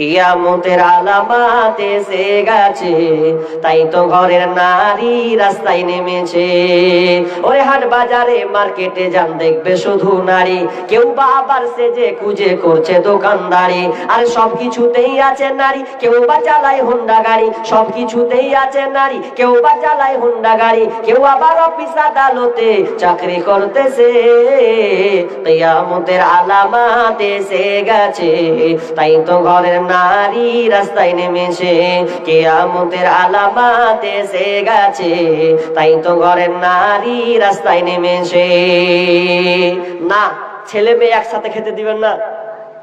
কিয়ামতের আলামাত এসে গেছে, তাই তো ঘরের নারী রাস্তায় নেমেছে। ওরে হাট বাজারে, মার্কেটে যান, দেখবে শুধু নারী। কেউ বা আবার সেজে কুজে করছে দোকানদারি। আর সব কিছুতেই আছে নারী, কেউ বা চালায় হোন্ডা গাড়ি। সব কিছুতেই আছে নারী, কেউ বা চালায় হোন্ডা গাড়ি। কেউ আবার অফিস আদালতে চাকরি করতেছে। কিয়ামতের আলামাত এসে গেছে, তাই তো ঘরের নারী রাস্তায় নেমেছে, কেয়ামতের আলামাত এসে গেছে। তাই তো ঘরের নারী রাস্তায় নেমেছে। না, ছেলে মেয়ে একসাথে খেতে দিবেন না।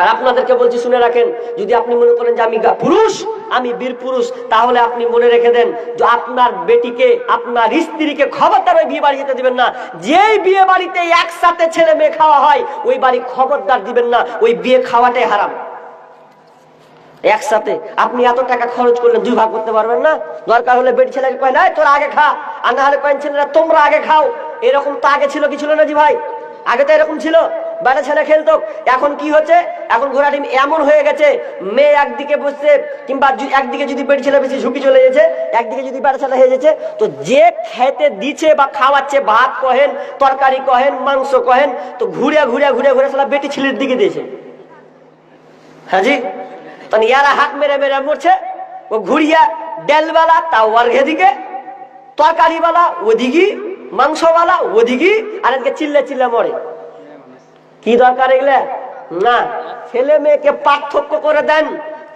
আর আপনাদেরকে বলছি, শুনে রাখেন, যদি আপনি মনে করেন যে আমি পুরুষ, আমি বীর পুরুষ, তাহলে আপনি মনে রেখে দেন, যে আপনার বেটিকে, আপনার স্ত্রীকে খবরদার ওই বিয়ে বাড়ি যেতে দিবেন না। যেই বিয়ে বাড়িতে একসাথে ছেলে মেয়ে খাওয়া হয়, ওই বাড়ি খবরদার দিবেন না। ওই বিয়ে খাওয়াটাই হারাম। একসাথে। আপনি এত টাকা খরচ করলে দুই ভাগ করতে পারবেন না? দরকার হলে বেটি ছেলেকে কয়, না, তোরা আগে খা। আর না হলে কয়েন ছেলেরা, তোমরা আগে খাও। এরকম তো আগে ছিল কি ছিল না জি ভাই? আগে তো এরকম ছিল। বেটা ছেলে খেলতো। এখন কি হচ্ছে? এখন ঘোড়া ডিম এমন হয়ে গেছে, মেয়ে একদিকে বসছে, কিংবা একদিকে যদি বেটি ছেলে বেশি ঝুঁকি চলে গেছে একদিকে যদি বেটা ছেলে হয়ে গেছে তো যে খেতে দিচ্ছে বা খাওয়াচ্ছে, ভাত কহেন, তরকারি কহেন, মাংস কহেন, তো ঘুরে ঘুরে ঘুরে ঘুরে সালা বেটি ছেলের দিকে দিয়েছে। হ্যাঁ জি? তখন ইয়ারা হাত মেরে মেরে মরছে, ও ঘুরিয়া ডেলবালা তাও আর ঘেদিকে, তরকারিওয়ালা, ওদিকে, মাংসওয়ালা, ওদিকে, আর এদিকে চিল্লে চিল্লে মরে। কি দরকার এগুলা? না, ছেলে মেয়েকে পার্থক্য করে দেন।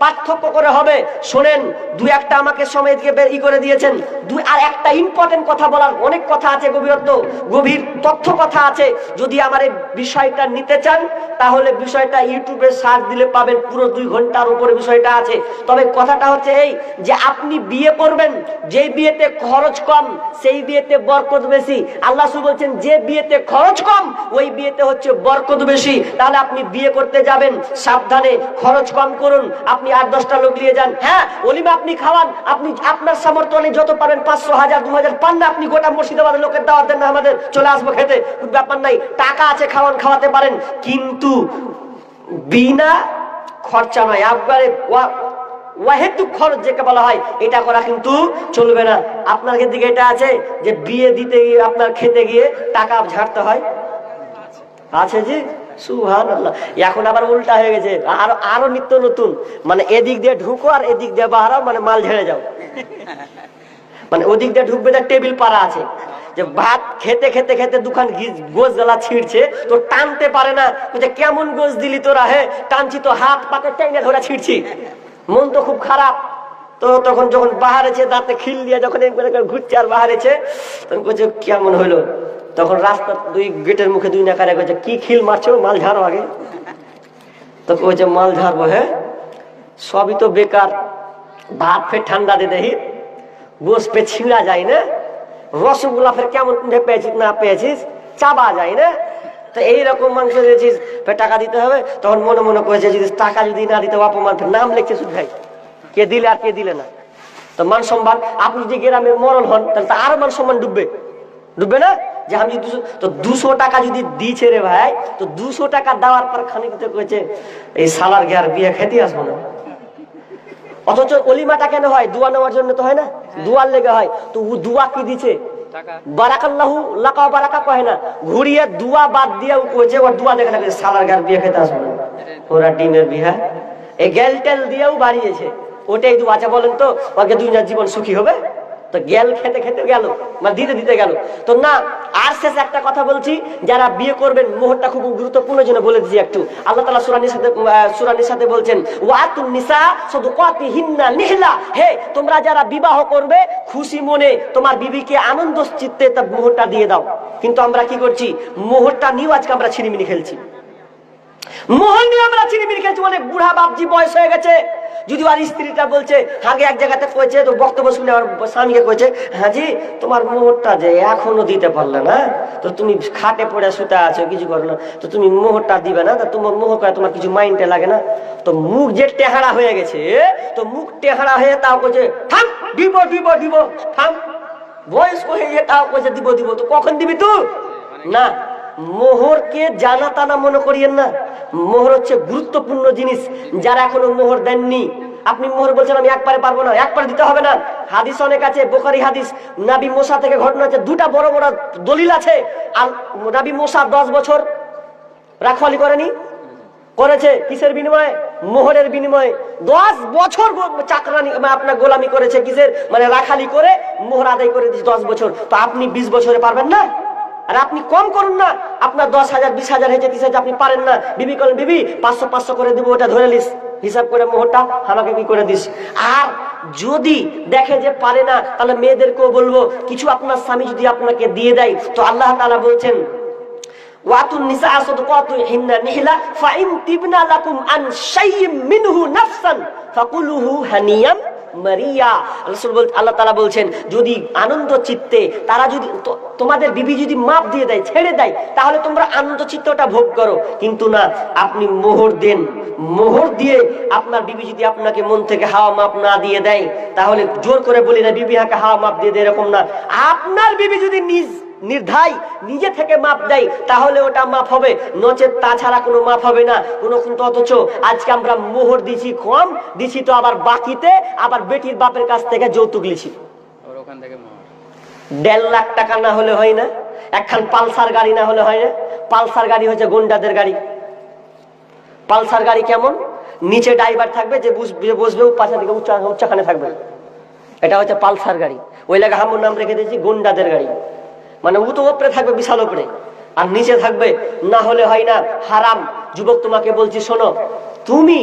পার্থক্য করে হবে। শোনেন, দু একটা আমাকে সময় দিকে বের করে দিয়েছেন। দুই আর একটা ইম্পর্টেন্ট কথা বলার অনেক কথা আছে গভীরত্ব। গভীর তথ্য কথা আছে। যদি আমার এই বিষয়টা নিতে চান, তাহলে বিষয়টা ইউটিউবে সার্চ দিলে পাবেন। পুরো দুই ঘণ্টার উপরে বিষয়টা আছে। তবে কথাটা হচ্ছে এই যে, আপনি বিয়ে করবেন, যেই বিয়েতে খরচ কম, সেই বিয়েতে বরকত বেশি। আল্লাহ সুবহানাহু বলছেন, যে বিয়েতে খরচ কম, ওই বিয়েতে হচ্ছে বরকত বেশি। তাহলে আপনি বিয়ে করতে যাবেন, সাবধানে খরচ কম করুন। আপনি আট, দশটা লোক নিয়ে যান। হ্যাঁ অলিমা আপনি খাওয়ান, আপনি আপনার সামর্থ্য নেই, যত পারেন পাঁচশো হাজার, দু হাজার পান না, আপনি গোটা মুর্শিদাবাদের লোকের দাওয়াত দেন না, আমাদের চলে আসব খেতে। ব্যাপার নাই, টাকা আছে, খাওয়ান, খাওয়াতে পারেন। কিন্তু বিনা খরচা নয়, একবারে ওয়া- খরচ যেটা বলা হয়, এটা করা কিন্তু চলবে না। আপনার দিকে এটা আছে যে বিয়ে দিতে গিয়ে, আপনার খেতে গিয়ে টাকা ঝাড়তে হয়। আছে জি? এখন আবার উল্টা হয়ে গেছে। আরও আরও নিত্য নতুন। মানে এদিক দিয়ে ঢুকো আর এদিক দিয়ে বাহারাও মানে মাল ঝেড়ে যাও। মানে ওদিক দিয়ে ঢুকবে তার টেবিল পাড়া আছে। যে ভাত খেতে খেতে খেতে দুখান গি- গোস গলা ছিঁড়ছে। তো টানতে পারে না। বলছে, কেমন গোস দিলি তোরা হে? টানছি তো হাত পাকে টেনে ধরে ছিঁড়ছি। মন তো খুব খারাপ। তো তখন যখন বাহারেছে, দাঁতে খিল দিয়ে যখন ঘুরছে আর বাহারেছে, তখন বলছে কেমন হলো তখন রাস্তা দুই গেটের মুখে দুই নাকারে কইছে কি খিল মারছো মাল ঝাড়ো আগে। তো কইছে মাল ঝাড়বো হ্যাঁ? সবই তো বেকার। ভাত ফের ঠান্ডা দে দেহি গোস পে ছিঁড়া যায় না। রসগোল্লা ফের কেমন পেয়েছিস, না পেয়েছিস? চাবা যায় না। তো এইরকম মাংস দিয়েছিস, ফের টাকা দিতে হবে। তখন মনে মনে করেছে, যদি টাকা যদি না দিতে অপমান ফের নাম লিখছে শুধু ভাই। কে দিলে আর কে দিলে না? তো মান সম্মান আপনি যদি গ্রামের মরণ হন তাহলে তো আরও মান সম্মান ডুববে। ডুববে না? যে আমি দুশো তো দুশো টাকা যদি দিয়েছে রে ভাই তো দুশো টাকা দেওয়ার পর খানিকতে কয়েছে এই সালার গিয়ে আর বিয়ে খেতে আসব না। অথচ অলিমাটা কেন হয়? দুয়া নেওয়ার জন্য তো হয় না? দুয়ার লেগে হয়। তো ও দুয়া কি দিছে? বারাকাল্লাহু লাকা বারাকা কয় না। ঘুরিয়ে দুয়া বাদ দিয়ে ও কইছে ওর দুয়া দেখে না সালার গার বিয়ে খেতে আসবে না। ওরা ডিমের বিহা। এই গেল টেল দিয়েও বাড়িয়েছে। ওটাই দু আচ্ছা বলেন তো, ওকে দুনিয়ার জীবন সুখী হবে। তো গেল, খেতে খেতে গেল মানে দিতে দিতে গেল। তো না, আর শেষ একটা কথা বলছি, যারা বিয়ে করবেন, মোহরটা খুব গুরুত্বপূর্ণ জন্য বলে দিচ্ছি একটু। আল্লাহ তালা সুরানির সাথে সুরানির সাথে বলছেন, ওয়াতুন নিসা শুধু কতি হিন্না নিহলা। হে, তোমরা যারা বিবাহ করবে, খুশি মনে তোমার বিবিকে আনন্দ চিত্তে তা মোহরটা দিয়ে দাও। কিন্তু আমরা কি করছি? মোহরটা নিয়েও আজকে আমরা ছিনিমিনি খেলছি। আমরা বুড়া বাপজি বয়স হয়ে গেছে। যদি এক জায়গাতে কয়েছে তো বক্তব্য কয়েছে হ্যাঁ তোমার মোহরটা যে এখনও দিতে পারলে না তুমি খাটে পড়ে শুতে আছো, কিছু করো না, তো তুমি মোহরটা দিবে না তোমার মোহ করে তোমার কিছু মাইন্ডে লাগে না। তো মুখ যে টেহারা হয়ে গেছে, তো মুখ টেহারা হয়ে তাও থাম বয়স্ক হয়ে তাও কইছে দিব দিব, তো কখন দিবি তুই? না মোহরকে জানা তানা মনে করিয়েন না। মোহর হচ্ছে গুরুত্বপূর্ণ জিনিস, যারা এখনও মোহর দেননি। আপনি মোহর বলছেন, আমি একবারে পারব না, একবারে দিতে হবে না। হাদিস অনেক আছে, বোখারি হাদিস, নাবি মোসা থেকে ঘটনা আছে, দুটা বড় বড় দলিল আছে। আর নাবি মোসা দশ বছর রাখওয়ালি করেনি? করেছে কিসের বিনিময়ে? মোহরের বিনিময়ে। দশ বছর চাকরানি মানে আপনার গোলামি করেছে কিসের? মানে রাখালি করে মোহর আদায় করে দিয়েছে দশ বছর। তো আপনি বিশ বছরে পারবেন না? আর আপনি কম করুন না। আপনার দশ হাজার, বিশ হাজার হয়েছে, তিরিশ আপনি পারেন না। বিবি করেন বিবি, পাঁচশো পাঁচশো করে দিব, ওটা ধরে লিস হিসাব করে মোহরটা আমাকে কি করে দিস? আর যদি দেখে যে পারে না, তাহলে মেয়েদেরকেও বলব, কিছু আপনার স্বামী যদি আপনাকে দিয়ে দেয়, তো আল্লাহ তাআলা বলছেন, ওয়াতুন নিসা মারিয়া। আল্লাহ বলছেন, যদি আনন্দ চিত্তে তারা যদি তোমাদের বিবি যদি মাপ দিয়ে দেয়, ছেড়ে দেয়, তাহলে তোমরা আনন্দ চিত্তে ওটা ভোগ করো। কিন্তু না, আপনি মোহর দেন। মোহর দিয়ে আপনার বিবি যদি আপনাকে মন থেকে হাওয়া মাপ না দিয়ে দেয়, তাহলে জোর করে বলি না, বিবি হাকে হাওয়া মাপ দিয়ে দেয় এরকম না। আপনার বিবি যদি নিজ নির্ধাই নিজে থেকে মাপ দেয় তাহলে ওটা মাপ হবে। নচেত তাছাড়া কোনো মাপ হবে না। কোনো কিন্তু অথচ আজকে আমরা মোহর দিছি কম দিছি তো আবার বাকিতে আবার বেটির বাপের কাছ থেকে যৌতুক লিছি। দেড় লাখ টাকা না হলে হয় না একখান পালসার গাড়ি না হলে হয় না। পালসার গাড়ি হচ্ছে গুন্ডাদের গাড়ি। পালসার গাড়ি কেমন? নিচে ড্রাইভার থাকবে যে বুস- বসবে ও পাশে দিকে উচ্চা উচ্চাখানে থাকবে। এটা হচ্ছে পালসার গাড়ি। ওই লাগে হামুর নাম রেখে দিয়েছি গুন্ডাদের গাড়ি। মানে ও তো ওপরে থাকবে, বিশাল ওপরে আর নিচে থাকবে, না হলে হয় না, হারাম। যুবক, তোমাকে বলছি, শোনো, তুমি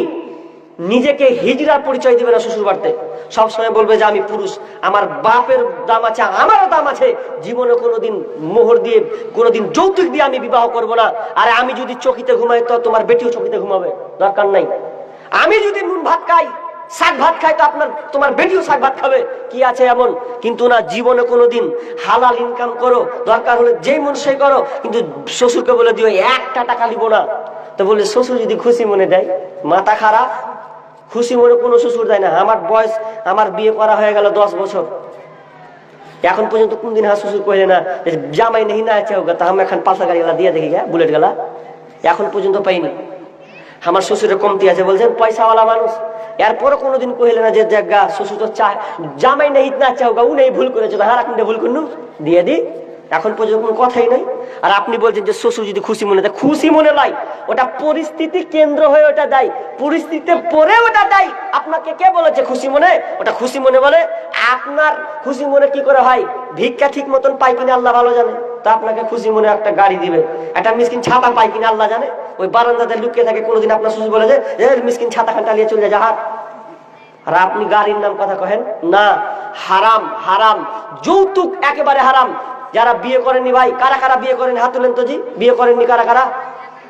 নিজেকে হিজড়ার পরিচয় দিবে না শ্বশুর বাড়তে সবসময় বলবে যে, আমি পুরুষ। আমার বাপের দাম আছে, আমারও দাম আছে। জীবনে কোনোদিন মোহর দিয়ে, কোনোদিন যৌতুক দিয়ে আমি বিবাহ করব না। আরে আমি যদি চকিতে ঘুমাই, তো তোমার বেটিও চকিতে ঘুমাবে। দরকার নাই। আমি যদি নুন ভাত খাই শাক ভাত খায় তো আপনার, তোমার বেটিও শাক ভাত খাবে? কি আছে এমন? কিন্তু না, জীবনে কোনোদিন হালাল ইনকাম করো, দরকার হলে যেই মন সেই করো, কিন্তু শ্বশুরকে বলে দিও, একটা টাকা দিব না। তো বলে, শ্বশুর যদি খুশি মনে দেয়, মাথা খারাপ, খুশি মনে কোনো শ্বশুর দেয় না। আমার বয়স, আমার বিয়ে করা হয়ে গেল দশ বছর। এখন পর্যন্ত কোনদিন হা শ্বশুর কহিলে না, জামাই নেই, না আছে তা আমি এখন পালসা গাড়ি গেলা দিয়ে দেখি গা বুলেট গেলা? এখন পর্যন্ত পাইনি। আমার শ্বশুরের কমতি আছে বলছেন, পয়সাওয়ালা মানুষ। এরপরে কোনোদিন কহিলে না যে জায়গা শ্বশুর তো চায় জামাই নেই না চাও গা উনি ভুল করেছে হারা কুন্ডে ভুল করনু দিয়ে দি। এখন পর্যন্ত কোনো কথাই নাই। আর আপনি বলছেন যে, শ্বশুর যদি খুশি মনে দেয়, খুশি মনে লাই ওটা পরিস্থিতি কেন্দ্র হয়ে ওটা দেয়। পরিস্থিতিতে পরে ওটা দেয়। আপনাকে কে বলেছে খুশি মনে? ওটা খুশি মনে বলে, আপনার খুশি মনে কি করে হয়? ভিক্ষা ঠিক মতন পাই কিনা আল্লাহ ভালো জানে। তা আপনাকে খুশি মনে একটা গাড়ি দিবে। একটা মিসকিন ছাতা পাই কিনা আল্লাহ জানে। ওই বারান্দাতে লুকিয়ে থাকে, কোনোদিন আপনার শ্বশুর বলে যে, এ, মিসকিন ছাতা খানটা নিয়ে চলে যা আর আপনি গাড়ির নাম কথা কহেন? না, হারাম হারাম, যৌতুক একেবারে হারাম। যারা বিয়ে করেননি ভাই, কারা কারা বিয়ে করেন? হাত তুলেন তো জি। বিয়ে করেননি কারা কারা?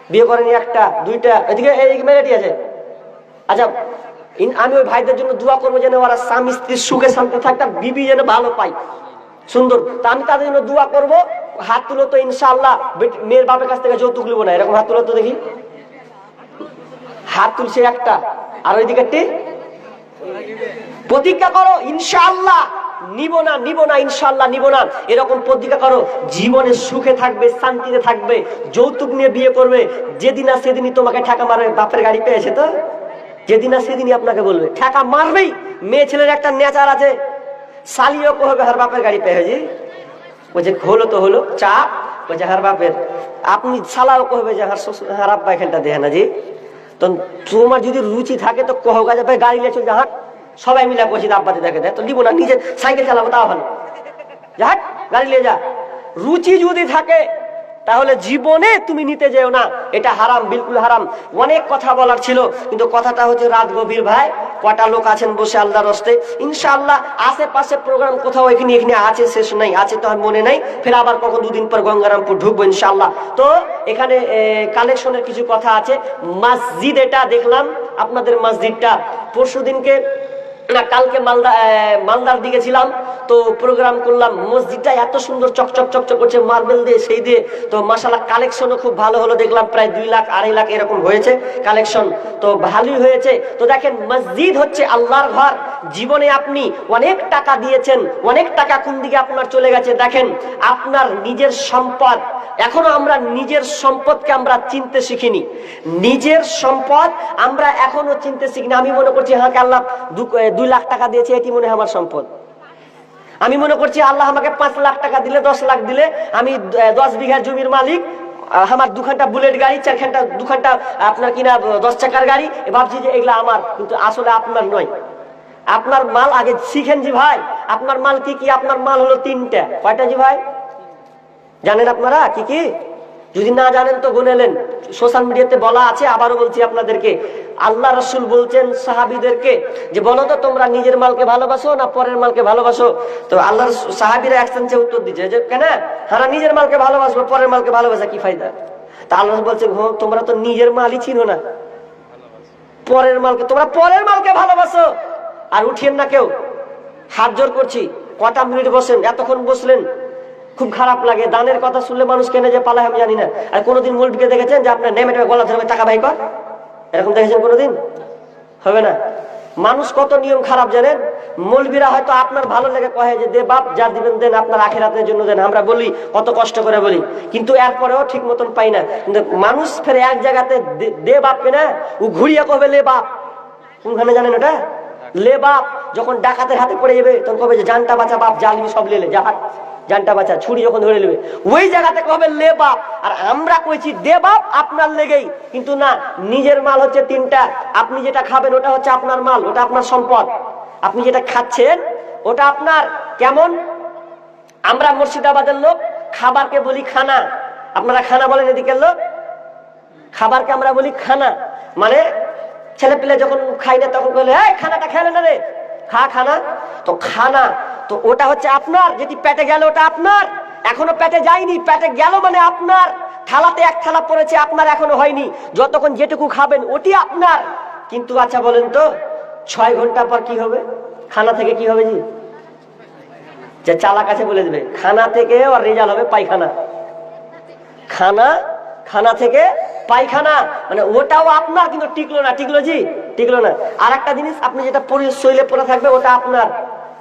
বিয়ে করেনি একটা, দুইটা, এদিকে এইদিকে মেয়েটি আছে। আচ্ছা আমি ওই ভাইদের জন্য দোয়া করব যেন ওরা স্বামী স্ত্রীর সুখে শান্তি থাকতে, বিবি যেন ভালো পাই সুন্দর। তা আমি তাদের জন্য দোয়া করব হাত তুলো তো ইনশাল্লাহ মেয়ের বাপের কাছ থেকে যৌতুক লিবো না, এরকম হাত তুলো তো দেখি। হাত তুলছে একটা, আর ওই দিকে প্রতিজ্ঞা করো ইনশাল্লাহ নিব না নিব না ইনশাল্লাহ নিব না। এরকম প্রতিজ্ঞা করো, জীবনে সুখে থাকবে, শান্তিতে থাকবে, যৌতুক নিয়ে বিয়ে করবে। যেদিন না সেদিনই তোমাকে ঠাকা মারবে বাপের গাড়ি পেয়েছে তো? যেদিন না সেদিনই আপনাকে বলবে, ঠাকা মারবেই, মেয়ে ছেলের একটা নেচার আছে। শালিও কহবে হার বাপের গাড়ি পেয়েছি বলছে হলো তো হলো, চাপ বলছে হার বাপের। আপনি সালাও কহবে যে হার শ্বশুর, হার আব্বা এখানটা দেয় না জি। তো তোমার যদি রুচি থাকে তো কহ গাছে ভাই, গাড়ি চল, যা হাট। সবাই মিলে বসে আব্বাতে দেখে দেয়। তো দিব না, নিজে সাইকেল চালাবো, তাও ভালো। যা হাট, গাড়ি নিয়ে যা। রুচি যদি থাকে তাহলে জীবনে তুমি নিতে যেও না। এটা হারাম, বিলকুল হারাম। অনেক কথা বলার ছিল, কিন্তু কথাটা হচ্ছে রাত গভীর ভাই। কটা লোক আছেন বসে আল্লাহ রস্তে। ইনশাআল্লাহ আশেপাশে প্রোগ্রাম কোথাও এখানে এখানে আছে, শেষ নাই, আছে তো আর মনে নাই। ফের আবার কখন দুদিন পর গঙ্গারামপুর ঢুকবো ইনশাআল্লাহ। তো এখানে কালেকশনের কিছু কথা আছে। মসজিদ এটা দেখলাম, আপনাদের মসজিদটা। পরশু দিনকে না, কালকে মালদা মালদার দিকে ছিলাম। তো প্রোগ্রাম করলাম, মসজিদটা এত সুন্দর চকচক চকচক করছে মার্বেল দিয়ে, সেই দিয়ে। তো মাসালা কালেকশনও খুব ভালো হলো, দেখলাম প্রায় দুই লাখ, আড়াই লাখ এরকম হয়েছে কালেকশন তো ভালোই হয়েছে। তো দেখেন, মসজিদ হচ্ছে আল্লাহর ঘর। জীবনে আপনি অনেক টাকা দিয়েছেন, অনেক টাকা কোন দিকে আপনার চলে গেছে? দেখেন, আপনার নিজের সম্পদ। এখনও আমরা নিজের সম্পদকে আমরা চিনতে শিখিনি। নিজের সম্পদ আমরা এখনও চিনতে শিখিনি। আমি মনে করছি হ্যাঁ আল্লাহ দুই লাখ টাকা দিয়েছে, এটি মনে হয় আমার সম্পদ। আমি মনে করছি আল্লাহ আমাকে পাঁচ লাখ টাকা দিলে, দশ লাখ দিলে, আমি দশ বিঘা জমির মালিক আমার দুখানটা বুলেট গাড়ি, চারখানটা, দুখানটা আপনার কিনা দশ চাকার গাড়ি। ভাবছি যে এগুলো আমার, কিন্তু আসলে আপনার নয়। আপনার মাল আগে শিখেন জি ভাই। আপনার মাল কি কি? আপনার মাল হলো তিনটা। কয়টা জি ভাই? জানেন আপনারা কি কি? যদি না জানেন তো গুনেলেন সোশ্যাল মিডিয়াতে বলা আছে আবারও বলছি আপনাদেরকে আল্লাহ রসুল বলছেন সাহাবিদেরকে যে বলো তো তোমরা নিজের মালকে ভালোবাসো না পরের মালকে ভালোবাসো? তো আল্লাহ সাহাবিরা একসেন্সে উত্তর দিচ্ছে যে কেন? হারা নিজের মালকে ভালোবাসবো পরের মালকে ভালোবাসা কি ফায়দা? তা আল্লাহ বলছে "হো, তোমরা তো নিজের মালই চিনো না। পরের মালকে তোমরা পরের মালকে ভালোবাসো। আর উঠিয়েন না কেউ। হাত জোর করছি কটা মিনিট বসেন এতক্ষণ বসলেন খুব খারাপ লাগে। দানের কথা শুনলে মানুষ কেনে যে পালায় আমি জানি না। আর কোনোদিন মুলবিকে দেখেছেন যে আপনার নেমে গলা ধরবে টাকা ভাই কর? এরকম দেখেছেন কোনোদিন? হবে না। মানুষ কত নিয়ম খারাপ জানেন? মৌলবীরা হয়তো আপনার ভালো লেগে কহে যে, দে বাপ, যা দিবেন দেন, আপনার আখের আখেরাতের জন্য দেন। আমরা বলি, কত কষ্ট করে বলি। কিন্তু এরপরেও ঠিক মতন পাই না। কিন্তু মানুষ ফেরে এক জায়গাতে দে- বাপকে না? ও ঘুরিয়ে কবে, লে বাপ? কোনখানে জানেন ওটা? লে বাপ। যখন ডাকাতের হাতে পড়ে যাবে, তখন কবে যে, জানটা বাঁচা বাপ জালিমি সব লেলে যা। জানটা বাঁচা, ছুরি যখন ধরে নেবে। ওই জায়গাতে কবে লে বাপ। আর আমরা কইছি, দে বাপ, আপনার লেগেই। কিন্তু না, নিজের মাল হচ্ছে তিনটা। আপনি যেটা খাবেন, ওটা হচ্ছে আপনার মাল, ওটা আপনার সম্পদ। আপনি যেটা খাচ্ছেন, ওটা আপনার। কেমন? আমরা মুর্শিদাবাদের লোক, খাবারকে বলি খানা। আপনারা খানা বলেন এদিকের লোক? খাবারকে আমরা বলি খানা। মানে ছেলে পেলে যখন খাই না, তখন বলে এই, খানাটা খেলে না রে। খা, খানা। তো খানা তো ওটা হচ্ছে আপনার। যেটি পেটে গেল ওটা আপনার। এখনও পেটে যায়নি, পেটে গেল মানে আপনার। থালাতে এক থালা পড়েছে, আপনার এখনও হয়নি। যতক্ষণ যেটুকু খাবেন ওটি আপনার। কিন্তু আচ্ছা বলেন তো, ছয় ঘণ্টা পর কি হবে? খানা থেকে কি হবে জি? যে চালা কাছে বলে দেবে, খানা থেকে আর রেজাল্ট হবে পায়খানা। খানা খানা থেকে পায়খানা। মানে ওটাও আপনার, কিন্তু টিকলো না। টিকলো জি? টিকলো না। আর একটা জিনিস, আপনি যেটা শৈলে পরে থাকবে, ওটা আপনার।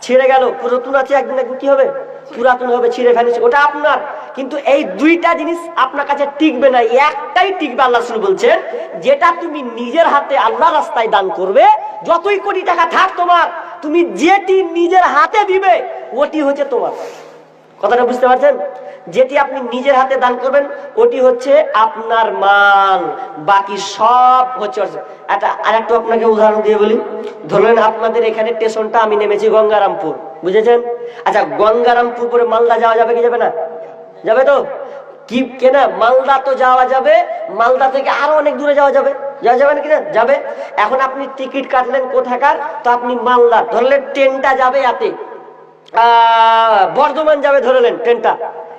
ছিঁড়ে গেল, পুরাতন আছে একদিন একদিন কি হবে? পুরাতন হবে, ছিঁড়ে ফেলেছে। ওটা আপনার। কিন্তু এই দুইটা জিনিস আপনার কাছে টিকবে না একটাই টিকবে, আল্লাহ বলছেন, যেটা তুমি নিজের হাতে আল্লাহ রাস্তায় দান করবে, যতই কোটি টাকা থাক তোমার, তুমি যেটি নিজের হাতে দিবে, ওটি হচ্ছে তোমার। কথাটা বুঝতে পারছেন? যেটি আপনি নিজের হাতে দান করবেন, ওটি হচ্ছে আপনার মাল। বাকি সব হচ্ছে একটা আর একটু আপনাকে উদাহরণ দিয়ে বলি। ধরলেন আপনাদের এখানে স্টেশনটা আমি নেমেছি গঙ্গারামপুর, বুঝেছেন? আচ্ছা গঙ্গারামপুর করে মালদা যাওয়া যাবে কি যাবে না? যাবে তো? কি, কেনা? মালদা তো যাওয়া যাবে, মালদা থেকে আরও অনেক দূরে যাওয়া যাবে। যাওয়া যাবে না? কিনা যাবে। এখন আপনি টিকিট কাটলেন কোথাকার? তো আপনি মালদা, ধরলেন ট্রেনটা যাবে এতে। বর্ধমান যাবে ধরলেন ট্রেনটা।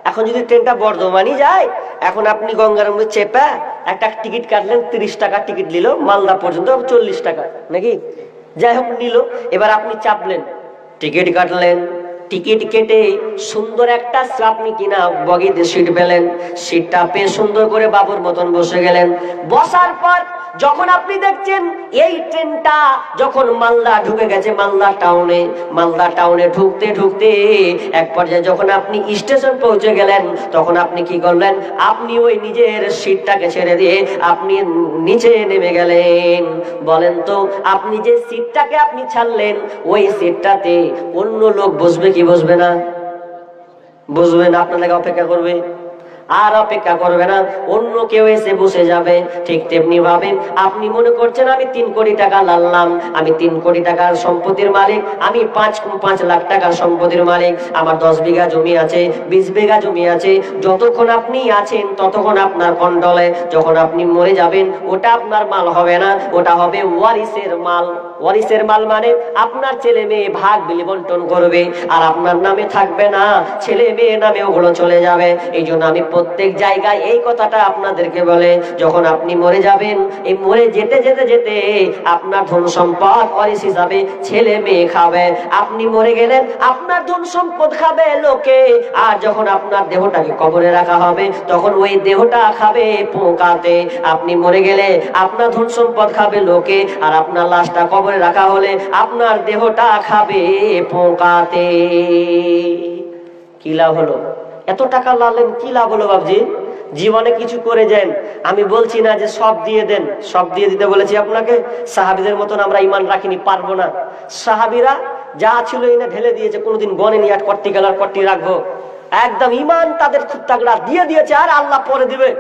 এখন যদি ট্রেনটা বর্ধমানই যায়, এখন আপনি গঙ্গারামে চেপা একটা টিকিট কাটলেন, তিরিশ টাকা টিকিট নিল, মালদা পর্যন্ত চল্লিশ টাকা, নাকি? যাই হোক, নিল। এবার আপনি চাপলেন, টিকিট কাটলেন। টিকিট কেটে সুন্দর একটা আপনি কিনা বগিতে সিট পেলেন সিটটা পেয়ে সুন্দর করে বাবুর মতন বসে গেলেন। বসার পর যখন আপনি দেখছেন এই ট্রেনটা যখন মালদা ঢুকে গেছে, মালদা টাউনে মালদা টাউনে ঢুকতে ঢুকতে এক পর্যায়ে যখন আপনি স্টেশন পৌঁছে গেলেন, তখন আপনি কি করলেন? আপনি ওই নিজের সিটটাকে ছেড়ে দিয়ে আপনি নিচে নেমে গেলেন। বলেন তো, আপনি যে সিটটাকে আপনি ছাড়লেন, ওই সিটটাতে অন্য লোক বসবে কি বসবে না? বসবে না, আপনার লাগে অপেক্ষা করবে। আর অপেক্ষা করবে না। অন্য কেউ এসে বসে যাবে। ঠিক তেমনি ভাবে আপনি মনে করছেন, আমি তিন কোটি টাকা লাললাম আমি তিন কোটি টাকার সম্পত্তির মালিক, আমি পাঁচ পাঁচ লাখ টাকার সম্পত্তির মালিক, আমার দশ বিঘা জমি আছে, বিশ বিঘা জমি আছে, যতক্ষণ আপনি আছেন ততক্ষণ আপনার কন্ডলে, যখন আপনি মরে যাবেন, ওটা আপনার মাল হবে না, ওটা হবে ওয়ারিসের মাল। ওয়ারিসের মাল মানে আপনার ছেলে মেয়ে ভাগ বিলি বন্টন করবে, আর আপনার নামে থাকবে না, ছেলে মেয়ে নামে ওগুলো চলে যাবে। এই জন্য আমি প্রত্যেক জায়গায় এই কথাটা আপনাদেরকে বলে, যখন আপনি মরে যাবেন, এই মরে যেতে যেতে যেতে আপনার ধন সম্পদ ওয়ারিস হিসাবে ছেলে মেয়ে খাবে। আপনি মরে গেলেন, আপনার ধন সম্পদ খাবে লোকে, আর যখন আপনার দেহটাকে কবরে রাখা হবে, তখন ওই দেহটা খাবে পোকাতে। আপনি মরে গেলে আপনার ধন সম্পদ খাবে লোকে, আর আপনার লাশটা কবরে রাখা হলে আপনার দেহটা খাবে পোকাতে। কি লাভ হলো? এত টাকা লালেন কি লাভ হলো বাবজি জীবনে কিছু করে যান। আমি বলছি না যে সব দিয়ে দেন। সব দিয়ে দিতে বলেছি আপনাকে। সাহাবিদের মতন আমরা ইমান রাখিনি, পারব না। সাহাবিরা যা ছিল এনে ঢেলে দিয়েছে, কোনোদিন গনেনি আর কট্টি গেলার কট্টি রাখব। একদম ইমান তাদের খুব তাগড়া। দিয়ে দিয়েছে আর আল্লাহ পরে দিবে।